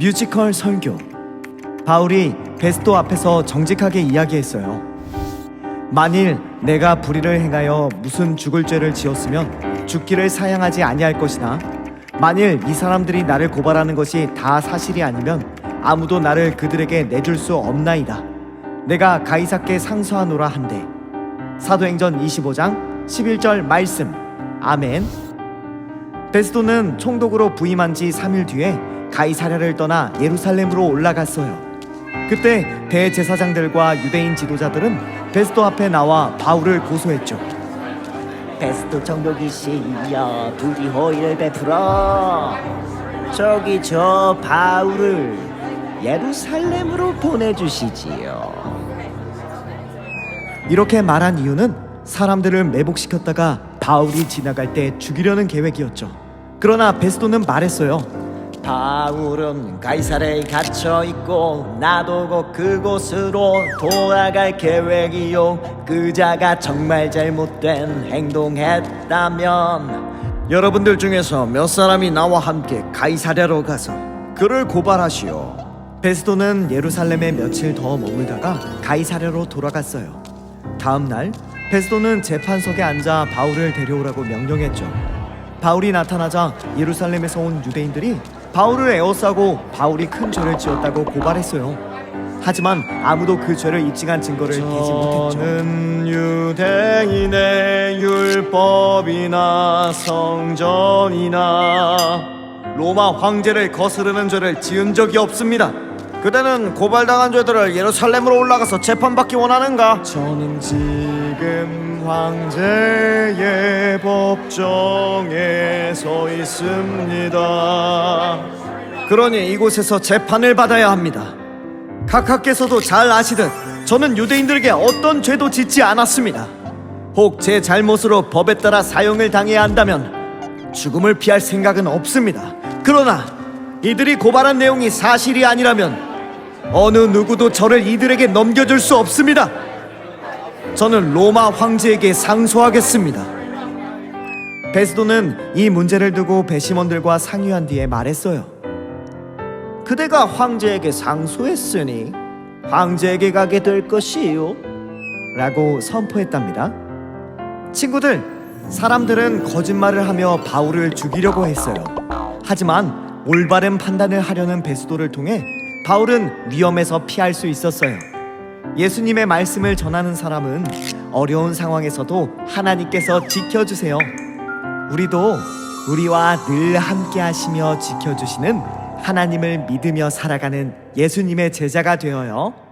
뮤지컬 설교. 바울이 베스도 앞에서 정직하게 이야기했어요. 만일 내가 불의를 행하여 무슨 죽을 죄를 지었으면 죽기를 사양하지 아니할 것이나 만일 이 사람들이 나를 고발하는 것이 다 사실이 아니면 아무도 나를 그들에게 내줄 수 없나이다. 내가 가이사께 상소하노라 한대. 사도행전 25장 11절 말씀. 아멘. 베스도는 총독으로 부임한 지 3일 뒤에 가이사랴를 떠나 예루살렘으로 올라갔어요. 그때 대제사장들과 유대인 지도자들은 베스도 앞에 나와 바울을 고소했죠. 베스트 정독이시여 부디 호의를 베풀어 저기 저 바울을 예루살렘으로 보내주시지요 이렇게 말한 이유는 사람들을 매복시켰다가 바울이 지나갈 때 죽이려는 계획이었죠. 그러나 베스도는 말했어요. 바울은 가이사레에 갇혀 있고 나도 곧 그곳으로 돌아갈 계획이요 그자가 정말 잘못된 행동했다면 여러분들 중에서 몇 사람이 나와 함께 가이사랴로 가서 그를 고발하시오. 베스도는 예루살렘에 며칠 더 머물다가 가이사랴로 돌아갔어요. 다음 날 베스도는 재판석에 앉아 바울을 데려오라고 명령했죠. 바울이 나타나자 예루살렘에서 온 유대인들이 바울을 에워싸고 바울이 큰 죄를 지었다고 고발했어요. 하지만 아무도 그 죄를 입증한 증거를 대지 못했죠. 저는 유대인의 율법이나 성전이나 로마 황제를 거스르는 죄를 지은 적이 없습니다. 그대는 고발당한 죄들을 예루살렘으로 올라가서 재판받기 원하는가? 저는 지금 황제의 법정에 서 있습니다. 그러니 이곳에서 재판을 받아야 합니다. 각하께서도 잘 아시듯 저는 유대인들에게 어떤 죄도 짓지 않았습니다. 혹 제 잘못으로 법에 따라 사형을 당해야 한다면 죽음을 피할 생각은 없습니다. 그러나 이들이 고발한 내용이 사실이 아니라면 어느 누구도 저를 이들에게 넘겨줄 수 없습니다. 저는 로마 황제에게 상소하겠습니다. 베스도는 이 문제를 두고 배심원들과 상의한 뒤에 말했어요. 그대가 황제에게 상소했으니 황제에게 가게 될 것이요 라고 선포했답니다. 친구들, 사람들은 거짓말을 하며 바울을 죽이려고 했어요. 하지만 올바른 판단을 하려는 베스도를 통해 바울은 위험에서 피할 수 있었어요. 예수님의 말씀을 전하는 사람은 어려운 상황에서도 하나님께서 지켜주세요. 우리도 우리와 늘 함께 하시며 지켜주시는 하나님을 믿으며 살아가는 예수님의 제자가 되어요.